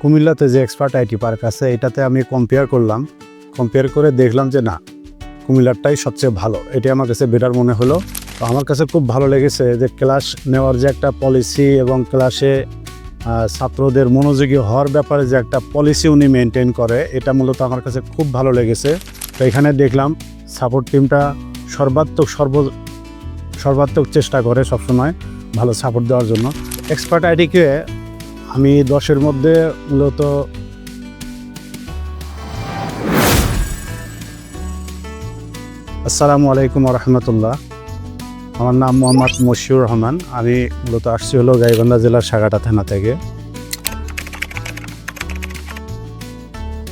কুমিল্লাতে যে expert IT park আছে, এটাতে আমি কম্পেয়ার করলাম। কম্পেয়ার করে দেখলাম যে না, কুমিল্লারটাই সবচেয়ে ভালো। এটি আমার কাছে বেটার মনে হলো। তো আমার কাছে খুব ভালো লেগেছে যে ক্লাস নেওয়ার যে একটা পলিসি এবং ক্লাসে ছাত্রদের মনোযোগী হওয়ার ব্যাপারে যে একটা পলিসি উনি মেনটেন করে, এটা মূলত আমার কাছে খুব ভালো লেগেছে। তো এখানে দেখলাম সাপোর্ট টিমটা সর্বাত্মক সর্ব, সর্বাত্মক চেষ্টা করে সবসময় ভালো সাপোর্ট দেওয়ার জন্য। এক্সপার্ট আইডিকে আমি দশের মধ্যে মূলত আসসালামু আলাইকুম রহমতুল্লাহ আমার নাম মোহাম্মদ মশিউর রহমান। আমি মূলত আসছি হলো গাইবান্ধা জেলার সাগাটা থানা থেকে।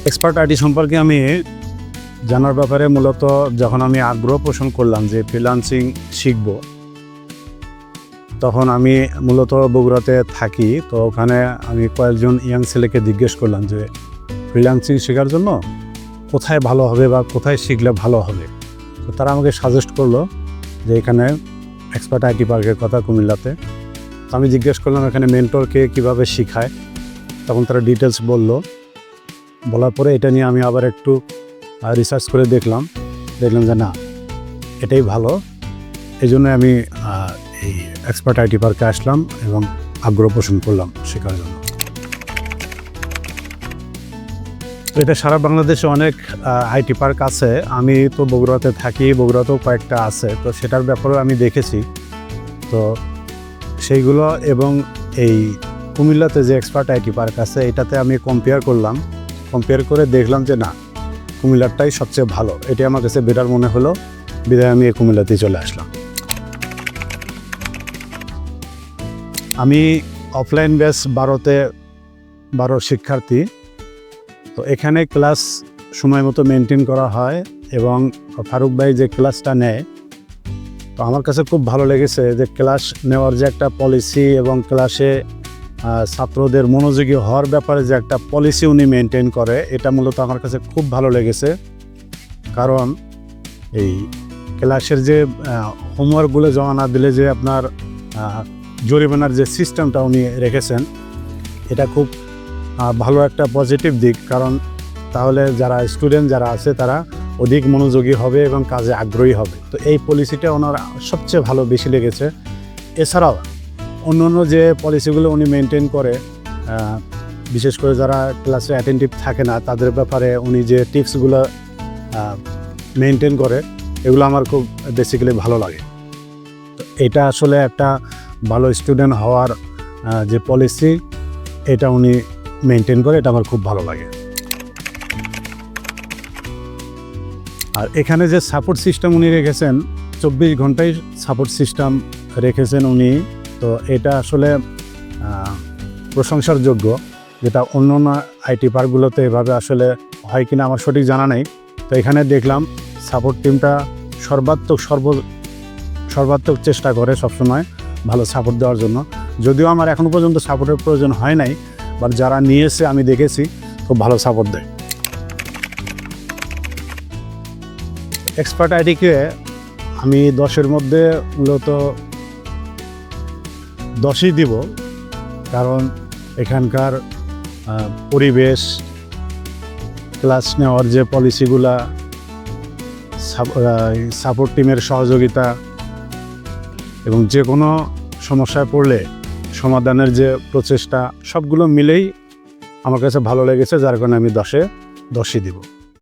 এক্সপার্ট আইডি সম্পর্কে আমি জানার ব্যাপারে মূলত যখন আমি আগ্রহ পোষণ করলাম যে ফ্রিলান্সিং শিখব তখন আমি মূলত বগুড়াতে থাকি, তো ওখানে আমি কয়েকজন ইয়াং ছেলেকে জিজ্ঞেস করলাম যে ফ্রিলান্সিং শেখার জন্য কোথায় ভালো হবে বা কোথায় শিখলে ভালো হবে? তো তারা আমাকে সাজেস্ট করল যে, এখানে এক্সপার্ট আইটি পার্কের কথা কুমিল্লাতে। তো আমি জিজ্ঞেস করলাম, এখানে মেন্টরকে কীভাবে শেখায়? তখন তারা ডিটেলস বলল। বলার পরে এটা নিয়ে আমি আবার একটু রিসার্চ করে দেখলাম। দেখলাম যে, না, এটাই ভালো। এই জন্য আমি এই এক্সপার্ট আইটি পার্কে আসলাম এবং আগ্রহ পোষণ করলাম শেখার জন্য এটা সারা বাংলাদেশে অনেক আইটি পার্ক আছে। আমি তো বগুড়াতে থাকি, বগুড়াতেও কয়েকটা আছে। তো সেটার ব্যাপারেও আমি দেখেছি। তো সেইগুলো এবং এই কুমিল্লাতে যে এক্সপার্ট আইটি পার্ক আছে, এটাতে আমি কম্পেয়ার করলাম। কম্পেয়ার করে দেখলাম যে না, কুমিল্লারটাই সবচেয়ে ভালো। এটি আমার কাছে বেটার মনে হলো। বিদায় আমি এই কুমিল্লাতেই চলে আসলাম। আমি অফলাইন ব্যাচ বারোতে বারো শিক্ষার্থী। তো এখানে ক্লাস সময় মতো মেনটেন করা হয় এবং ফারুক ভাই যে ক্লাসটা নেয়, তো আমার কাছে খুব ভালো লেগেছে যে ক্লাস নেওয়ার যে একটা পলিসি এবং ক্লাসে ছাত্রদের মনোযোগী হওয়ার ব্যাপারে যে একটা পলিসি উনি মেনটেন করে, এটা মূলত আমার কাছে খুব ভালো লেগেছে। কারণ এই ক্লাসের যে হোমওয়ার্কগুলো জমা না দিলে যে আপনার জরিমানার যে সিস্টেমটা উনি রেখেছেন, এটা খুব ভালো একটা পজিটিভ দিক। কারণ তাহলে যারা স্টুডেন্ট যারা আছে, তারা অধিক মনোযোগী হবে এবং কাজে আগ্রহী হবে। তো এই পলিসিটা ওনার সবচেয়ে ভালো বেশি লেগেছে। এছাড়াও অন্য অন্য যে পলিসিগুলো উনি মেনটেন করে বিশেষ করে যারা ক্লাসে অ্যাটেন্টিভ থাকে না, তাদের ব্যাপারে উনি যে টিপসগুলো মেনটেন করে, এগুলো আমার খুব বেসিক্যালি ভালো লাগে। এটা আসলে একটা ভালো স্টুডেন্ট হওয়ার যে পলিসি এটা উনি মেনটেন করে, এটা আমার খুব ভালো লাগে। আর এখানে যে সাপোর্ট সিস্টেম উনি রেখেছেন, চব্বিশ ঘন্টায় সাপোর্ট সিস্টেম রেখেছেন উনি। তো এটা আসলে প্রশংসার যোগ্য যেটা অন্য অন্য আইটি পার্কগুলোতে এভাবে আসলে হয় কিনা আমার সঠিক জানা নেই। তো এখানে দেখলাম সাপোর্ট টিমটা সর্বাত্মক সর্ব, সর্বাত্মক চেষ্টা করে সবসময়। ভালো সাপোর্ট দেওয়ার জন্য। যদিও আমার এখনও পর্যন্ত সাপোর্টের প্রয়োজন হয় নাই বাট যারা নিয়েছে, আমি দেখেছি, খুব ভালো সাপোর্ট দেয়। এক্সপার্ট আইডিকে আমি দশের মধ্যে মূলত দশই দিব, কারণ এখানকার পরিবেশ ক্লাস নেওয়ার যে পলিসিগুলা সাপোর্ট টিমের সহযোগিতা এবং যে কোনো সমস্যায় পড়লে সমাধানের যে প্রচেষ্টা, সবগুলো মিলেই আমার কাছে ভালো লেগেছে, যার কারণে আমি দশে দশই দিব।